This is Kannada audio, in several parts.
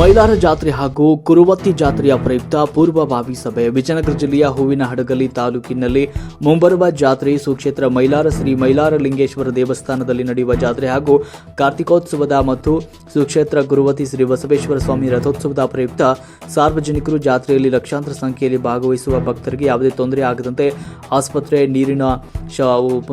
ಮೈಲಾರ ಜಾತ್ರೆ ಹಾಗೂ ಕುರುವತ್ತಿ ಜಾತ್ರೆಯ ಪ್ರಯುಕ್ತ ಪೂರ್ವಭಾವಿ ಸಭೆ. ವಿಜಯನಗರ ಜಿಲ್ಲೆಯ ಹೂವಿನ ಹಡಗಲಿ ತಾಲೂಕಿನಲ್ಲಿ ಮುಂಬರುವ ಜಾತ್ರೆ ಸುಕ್ಷೇತ್ರ ಮೈಲಾರ ಶ್ರೀ ಮೈಲಾರ ಲಿಂಗೇಶ್ವರ ದೇವಸ್ಥಾನದಲ್ಲಿ ನಡೆಯುವ ಜಾತ್ರೆ ಹಾಗೂ ಕಾರ್ತಿಕೋತ್ಸವದ ಮತ್ತು ಸುಕ್ಷೇತ್ರ ಗುರುವತಿ ಶ್ರೀ ಬಸವೇಶ್ವರ ಸ್ವಾಮಿ ರಥೋತ್ಸವದ ಪ್ರಯುಕ್ತ ಸಾರ್ವಜನಿಕರು ಜಾತ್ರೆಯಲ್ಲಿ ಲಕ್ಷಾಂತರ ಸಂಖ್ಯೆಯಲ್ಲಿ ಭಾಗವಹಿಸುವ ಭಕ್ತರಿಗೆ ಯಾವುದೇ ತೊಂದರೆ ಆಗದಂತೆ ಆಸ್ಪತ್ರೆ, ನೀರಿನ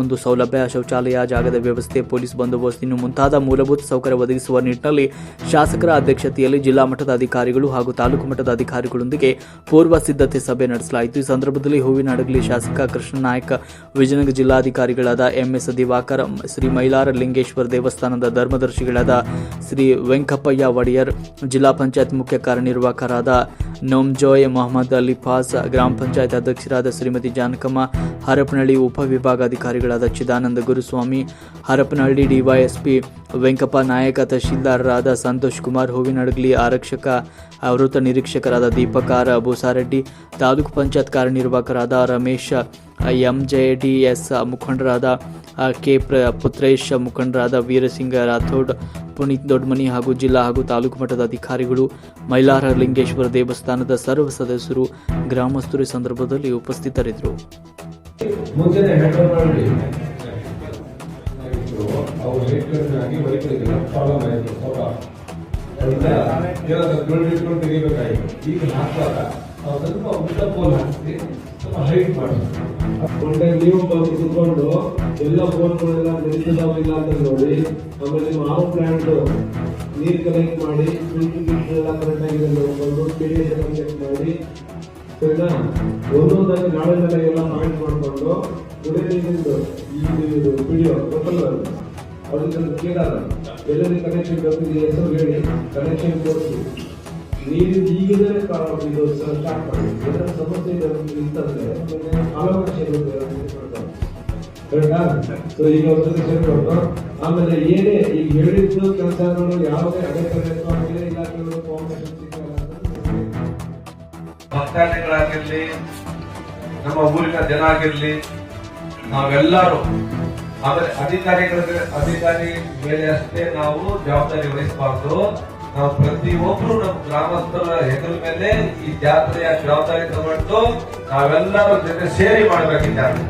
ಒಂದು ಸೌಲಭ್ಯ, ಶೌಚಾಲಯ, ಜಾಗದ ವ್ಯವಸ್ಥೆ, ಪೊಲೀಸ್ ಬಂದೋಬಸ್ತ್, ಇನ್ನು ಮುಂತಾದ ಮೂಲಭೂತ ಸೌಕರ್ಯ ಒದಗಿಸುವ ನಿಟ್ಟಿನಲ್ಲಿ ಶಾಸಕರ ಅಧ್ಯಕ್ಷತೆಯಲ್ಲಿ ಜಿಲ್ಲಾ ಮಟ್ಟದ ಅಧಿಕಾರಿಗಳು ಹಾಗೂ ತಾಲೂಕು ಮಟ್ಟದ ಅಧಿಕಾರಿಗಳೊಂದಿಗೆ ಪೂರ್ವ ಸಿದ್ಧತೆ ಸಭೆ ನಡೆಸಲಾಯಿತು. ಈ ಸಂದರ್ಭದಲ್ಲಿ ಹೂವಿನ ಹಡಗಲಿ ಶಾಸಕ ಕೃಷ್ಣ ನಾಯಕ್, ವಿಜಯನಗರ ಜಿಲ್ಲಾಧಿಕಾರಿಗಳಾದ ಎಂಎಸ್ ದಿವಾಕರ್, ಶ್ರೀ ಮೈಲಾರ ಲಿಂಗೇಶ್ವರ ದೇವಸ್ಥಾನದ ಧರ್ಮದರ್ಶಿಗಳಾದ ಶ್ರೀ ವೆಂಕಪ್ಪಯ್ಯ ಒಡೆಯರ್, ಜಿಲ್ಲಾ ಪಂಚಾಯತ್ ಮುಖ್ಯ ಕಾರ್ಯನಿರ್ವಾಹಕರಾದ ನೋಮ್ಜೋಯ್ ಮೊಹಮ್ಮದ್ ಅಲಿಫಾಸ್, ಗ್ರಾಮ ಪಂಚಾಯತ್ ಅಧ್ಯಕ್ಷರಾದ ಶ್ರೀಮತಿ ಜಾನಕಮ್ಮ, ಹರಪನಹಳ್ಳಿ ಉಪವಿಭಾಗಾಧಿಕಾರಿಗಳಾದ ಚಿದಾನಂದ ಗುರುಸ್ವಾಮಿ, ಹರಪನಹಳ್ಳಿ ಡಿವೈಎಸ್ಪಿ ವೆಂಕಪ್ಪ ನಾಯಕ ತಹಶೀಲ್ದಾರರಾದ ಸಂತೋಷ್ ಕುಮಾರ್ ಹೂವಿನಡಗಲಿ ಆರಕ್ಷಕ ಆವೃತ ನಿರೀಕ್ಷಕರಾದ ದೀಪಕ್ ಆರ್ ಬೂಸಾರೆಡ್ಡಿ ತಾಲೂಕು ಪಂಚಾಯತ್ ಕಾರ್ಯನಿರ್ವಾಹಕರಾದ ರಮೇಶ್ ಎಸ್ ಮುಖಂಡರಾದ ಕೆ ಪ್ರ ಪುತ್ರೇಶ್, ಮುಖಂಡರಾದ ವೀರಸಿಂಗ ರಾಥೋಡ್, ಪುನೀತ್ ದೊಡ್ಮನಿ ಹಾಗೂ ಜಿಲ್ಲಾ ಹಾಗೂ ತಾಲೂಕು ಮಟ್ಟದ ಅಧಿಕಾರಿಗಳು, ಮೈಲಾರ ಲಿಂಗೇಶ್ವರ ದೇವಸ್ಥಾನದ ಸರ್ವ ಸದಸ್ಯರು ಗ್ರಾಮಸ್ಥರು ಸಂದರ್ಭದಲ್ಲಿ ಉಪಸ್ಥಿತರಿದ್ದರು. ಅವ್ರು ಲೇಟ್ಗಳಾಗಿ ಬರೀತಿಲ್ಲ ಪ್ರಾಬ್ಲಮ್ ಆಯಿತು ಸ್ವಲ್ಪ ಏನಾದ್ರು ದುಡ್ಡು ಇಟ್ಕೊಂಡು ಈಗ ಹಾಕುವಾಗ ನಾವು ಸ್ವಲ್ಪ ಉದ್ದ ಫೋನ್ ಹಾಕ್ಸಿ, ಸ್ವಲ್ಪ ಹೈಟ್ ಮಾಡಿ ಒಂದೇ ನೀವು ಬಂದು ಕುತ್ಕೊಂಡು ಎಲ್ಲ ಫೋನ್ಗಳೆಲ್ಲ ನಿಲ್ಸಿದಾವ ಇಲ್ಲ ಅಂತ ನೋಡಿ, ಆಮೇಲೆ ನಿಮ್ಮ ಆವು ನೀರು ಕಲೆಕ್ಟ್ ಮಾಡಿ ಫಿಲ್ಟರ್ ಗಿಲ್ಟರ್ ಎಲ್ಲ ಕರೆಕ್ಟ್ ಆಗಿದೆ ನೋಡ್ಕೊಂಡು ಪಿಡಿಎಸ್ ಕಲೆಕ್ಟ್ ಮಾಡಿ, ಸರಿನಾ? ಒಂದೊಂದಾಗಿ ನಾಳೆನೆಲ್ಲ ಎಲ್ಲ ಪಾಯಿಂಟ್ ಮಾಡ್ಕೊಂಡು ಕುಡಿಯ ನೀರಿಂದು ಈ ವಿಡಿಯೋ ಗೊತ್ತಲ್ಲ ಅದಕ್ಕೆ ಕೇಳಲ್ಲ. ಎಲ್ಲರಿಗೆ ಕನೆಕ್ಷನ್ ಬರ್ತಿದೆ ಹೆಸರು ಹೇಳಿ ಕನೆಕ್ಷನ್ ಕೊಡ್ತೀವಿ ನೀರು ಈಗಿದ್ರೆ ಇದು ಸ್ಟಾರ್ಟ್ ಮಾಡಿ. ಏನಾದ್ರು ಸಮಸ್ಯೆ ಇರ್ತದೆ ಅವಕಾಶ. ಕರೆಕ್ಟಾ ಸೊ ಈಗ ಒಂದ್ಸತಿ ಸೇರ್ಕೊಂಡು, ಆಮೇಲೆ ಏನೇ ಈಗ ಹೇಳಿದ್ದು ಕೆಲಸಗಳು ಯಾವುದೇ ಅಡೆತಡೆ ಅಥವಾ ಬೇರೆ ಇಲಾಖೆಗಳು ಭಕ್ತಾದಿಗಳಾಗಿರ್ಲಿ ನಮ್ಮ ಊರಿನ ಜನ ಆಗಿರ್ಲಿ ನಾವೆಲ್ಲರೂ ಆಮೇಲೆ ಅಧಿಕಾರಿಗಳ ಅಧಿಕಾರಿ ಮೇಲೆ ಅಷ್ಟೇ ನಾವು ಜವಾಬ್ದಾರಿ ವಹಿಸಬಾರ್ದು. ನಾವು ಪ್ರತಿಯೊಬ್ಬರು ನಮ್ಮ ಗ್ರಾಮಸ್ಥರ ಹೆಗಲ ಮೇಲೆ ಈ ಜಾತ್ರೆಯ ಜವಾಬ್ದಾರಿ ತಗೊಂಡು ನಾವೆಲ್ಲರೂ ಜೊತೆ ಸೇರಿ ಮಾಡ್ಬೇಕು ಈ ಜಾತ್ರೆ